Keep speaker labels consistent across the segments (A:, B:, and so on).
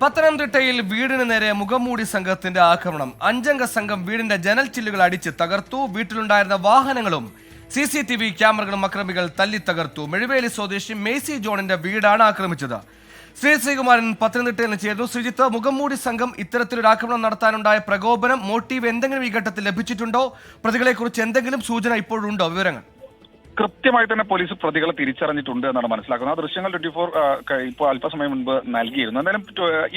A: പത്തനംതിട്ടയിൽ വീടിന് നേരെ മുഖംമൂടി സംഘത്തിന്റെ ആക്രമണം. അഞ്ചംഗ സംഘം വീടിന്റെ ജനൽ ചില്ലുകൾ അടിച്ച് തകർത്തു. വീട്ടിലുണ്ടായിരുന്ന വാഹനങ്ങളും സി സി ടി വി ക്യാമറകളും അക്രമികൾ തല്ലി തകർത്തു. മെഴുവേലി സ്വദേശി മേസി ജോണിന്റെ വീടാണ് ആക്രമിച്ചത്. ശ്രീ ശ്രീകുമാരൻ പത്തനംതിട്ടയിൽ നിന്ന് ചേർന്നു ശ്രീജിത്ത് മുഖംമൂടി സംഘം ഇത്തരത്തിലൊരു ആക്രമണം നടത്താനുണ്ടായ പ്രകോപനം മോട്ടീവ് എന്തെങ്കിലും ഈ ഘട്ടത്തിൽ ലഭിച്ചിട്ടുണ്ടോ? പ്രതികളെക്കുറിച്ച് എന്തെങ്കിലും സൂചന ഇപ്പോഴുണ്ടോ? വിവരങ്ങൾ.
B: കൃത്യമായി തന്നെ പോലീസ് പ്രതികളെ തിരിച്ചറിഞ്ഞിട്ടുണ്ട് എന്നാണ് മനസ്സിലാക്കുന്നത്. ആ ദൃശ്യങ്ങൾ ട്വന്റി ഫോർ ഇപ്പോൾ അല്പസമയം മുൻപ് നൽകിയിരുന്നു. എന്തായാലും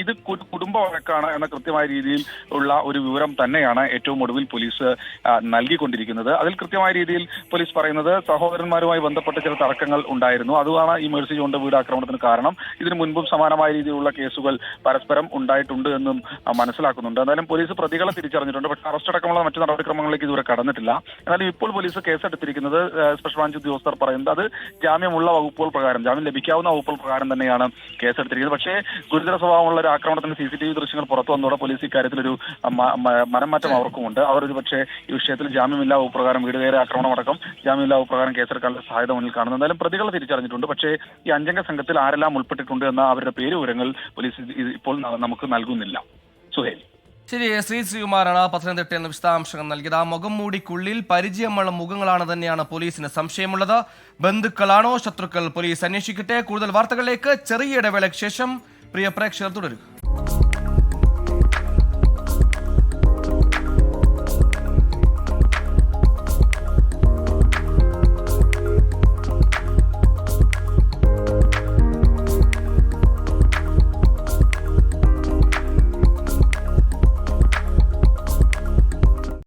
B: ഇത് കുടുംബ വഴക്കാണ് എന്ന കൃത്യമായ രീതിയിൽ ഉള്ള ഒരു വിവരം തന്നെയാണ് ഏറ്റവും ഒടുവിൽ പോലീസ് നൽകിക്കൊണ്ടിരിക്കുന്നത്. അതിൽ കൃത്യമായ രീതിയിൽ പോലീസ് പറയുന്നത് സഹോദരന്മാരുമായി ബന്ധപ്പെട്ട ചില തർക്കങ്ങൾ ഉണ്ടായിരുന്നു. അതുമാണ് ഈ മേഴ്സി ജോണിന്റെ വീട് ആക്രമണത്തിന് കാരണം. ഇതിനു മുൻപും സമാനമായ രീതിയിലുള്ള കേസുകൾ പരസ്പരം ഉണ്ടായിട്ടുണ്ട് എന്നും മനസ്സിലാക്കുന്നുണ്ട്. എന്തായാലും പോലീസ് പ്രതികളെ തിരിച്ചറിഞ്ഞിട്ടുണ്ട്. പക്ഷേ അറസ്റ്റ് അടക്കമുള്ള മറ്റു നടപടിക്രമങ്ങളിലേക്ക് ഇതുവരെ കടന്നിട്ടില്ല. എന്നാലും ഇപ്പോൾ പോലീസ് കേസെടുത്തിരിക്കുന്നത് സ്പെഷ്യൽ ബ്രാഞ്ച് ഉദ്യോഗസ്ഥർ പറയുന്നത്. അത് ജാമ്യമുള്ള വകുപ്പുകൾ പ്രകാരം ജാമ്യം ലഭിക്കാവുന്ന വകുപ്പുകൾ പ്രകാരം തന്നെയാണ് കേസെടുത്തിരിക്കുന്നത്. പക്ഷേ ഗുരുതര സ്വഭാവമുള്ള ഒരു ആക്രമണത്തിന്റെ സി സി ടി വി ദൃശ്യങ്ങൾ പുറത്തു വന്നതോടെ പോലീസ് ഇക്കാര്യത്തിലൊരു മനംമാറ്റം അവർക്കുമുണ്ട്. അവർ ഒരു പക്ഷേ ഈ വിഷയത്തിൽ ജാമ്യമില്ലാ വകുപ്പ് പ്രകാരം വീട് കയറി ആക്രമണമടക്കം ജാമ്യമില്ലാ വകുപ്പ് പ്രകാരം കേസെടുക്കാനുള്ള സാധ്യത മുന്നിൽ കാണുന്നു. എന്തായാലും പ്രതികളെ തിരിച്ചറിഞ്ഞിട്ടുണ്ട്. പക്ഷേ ഈ അഞ്ചംഗ സംഘത്തിൽ ആരെല്ലാം ഉൾപ്പെട്ടിട്ടുണ്ട് എന്ന അവരുടെ പേര് വിവരങ്ങൾ പോലീസ് ഇപ്പോൾ നമുക്ക് നൽകുന്നില്ല. സുഹേൽ.
A: ശരി ശ്രീ ശ്രീകുമാറാണ് പത്തനംതിട്ടയിൽ നിന്ന് വിശദാംശങ്ങൾ നൽകിയത്. ആ മുഖം മൂടിക്കുള്ളിൽ പരിചയമുള്ള മുഖങ്ങളാണ് തന്നെയാണ് പോലീസിന് സംശയമുള്ളത്. ബന്ധുക്കളാണോ ശത്രുക്കൾ? പോലീസ് അന്വേഷിക്കട്ടെ. കൂടുതൽ വാർത്തകളിലേക്ക് ചെറിയ ഇടവേളയ്ക്ക് ശേഷം പ്രിയ പ്രേക്ഷകർ തുടരുക.